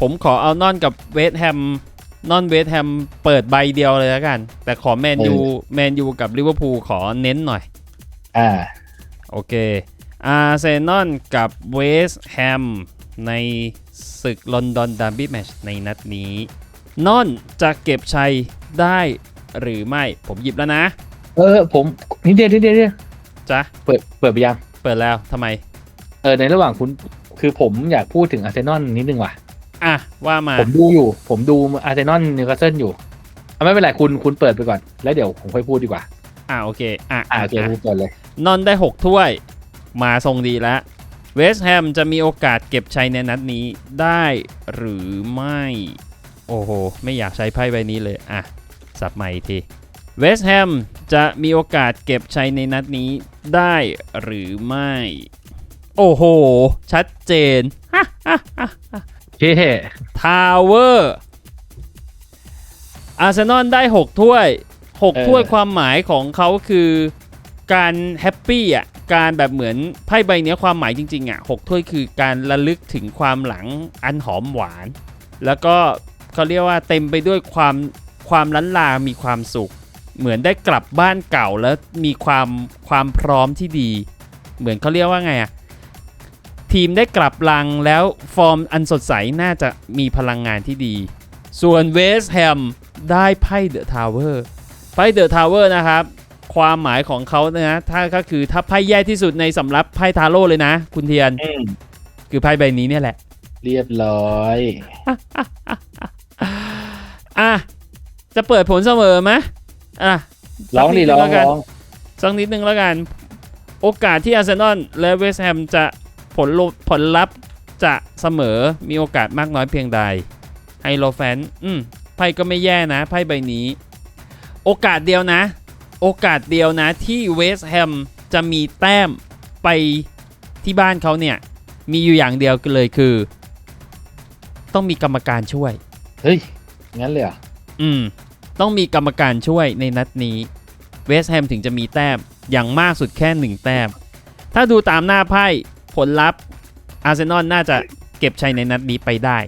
ผมขอเอานอนกับเวสต์แฮมนอนเวสต์แฮมเปิดใบเดียวเลยแล้วกัน แต่ขอแมนยูแมนยูกับลิเวอร์พูลขอเน้นหน่อย อ่า โอเค อาร์เซนอลกับเวสต์แฮมในศึกลอนดอนดาร์บี้แมชในนัดนี้ นอนจะเก็บชัยได้หรือไม่ ผมหยิบแล้วนะ เออ ผมนิดเดียวนิดเดียวนิดเดียวจ๊ะเปิดเปิดไปยัง เปิดแล้วทำไม เออ ในระหว่างคุณคือผมอยากพูดถึงอาร์เซนอลนิดนึงว่ะ อะว่ามาผมดูอยู่ ผมดูอาร์เซนอลนิวคาสเซิลอยู่เอาไม่เป็นไรคุณคุณเปิดไปก่อน แล้วเดี๋ยวผมค่อยพูดดีกว่า อะโอเค อะอ่าโอเคอะคุณเปิดเลย นอนได้ 6 ถ้วย มาทรงดีแล้วเวสต์แฮมจะมีโอกาสเก็บชัยในนัดนี้ได้หรือไม่ โอ้โห ไม่อยากใช้ไพ่ใบนี้เลย อะ สับใหม่อีกทีเวสต์แฮมจะมีโอกาสเก็บชัยในนัดนี้ได้หรือไม่ โอ้โห ชัดเจนเฮ้ ทาวเวอร์อาร์เซนอลได้ 6 ถ้วย 6 ถ้วยความหมายของเขาคือการแฮปปี้อะการแบบเหมือนไพ่ใบเนี้ยความหมายจริงๆอะ6ถ้วยคือการระลึกถึงความหลังอันหอมหวาน แล้วก็เขาเรียกว่าเต็มไปด้วยความความล้านลา มีความสุข เหมือนได้กลับบ้านเก่าแล้วมีความความพร้อมที่ดี เหมือนเขาเรียกว่าไงอะ ทีมได้กลับลังแล้วฟอร์มอันสดใสน่าจะมีพลังงานที่ดี ส่วนเวสต์แฮมได้ไพ่เดอะทาวเวอร์ไพ่เดอะทาวเวอร์นะครับ ความหมายของเขานะถ้าก็คือถ้าไพ่แย่ที่สุดในสำรับไพ่ทาโร่เลยนะ คุณเทียน อืมคือไพ่ใบนี้เนี่ยแหละ เรียบร้อย อะ จะเปิดผลเสมอไหมอะร้องดิสัร้กองนิดนึแล้วกันร้อง สักนิดนึงแล้วกัน โอกาสที่อาร์เซนอลและเวสต์แฮมจะ ผลลบผลลัพธ์จะเสมอมีโอกาสมากน้อยเพียงใดไฮโลแฟนอืมไพ่ก็ไม่แย่นะไพ่ใบนี้ โอกาสเดียวนะ โอกาสเดียวนะที่เวสต์แฮมจะมีแต้มไปที่บ้านเขาเนี่ย มีอยู่อย่างเดียวเลยคือ ต้องมีกรรมการช่วย เฮ้ย งั้นเลยเหรออืม ต้องมีกรรมการช่วยในนัดนี้ เวสต์แฮมถึงจะมีแต้มอย่างมากสุดแค่หนึ่งแต้ม ถ้าดูตามหน้าไพ่ ผลลัพธ์อาร์เซนอลน่าจะเก็บชัยในนัดนี้ไปได้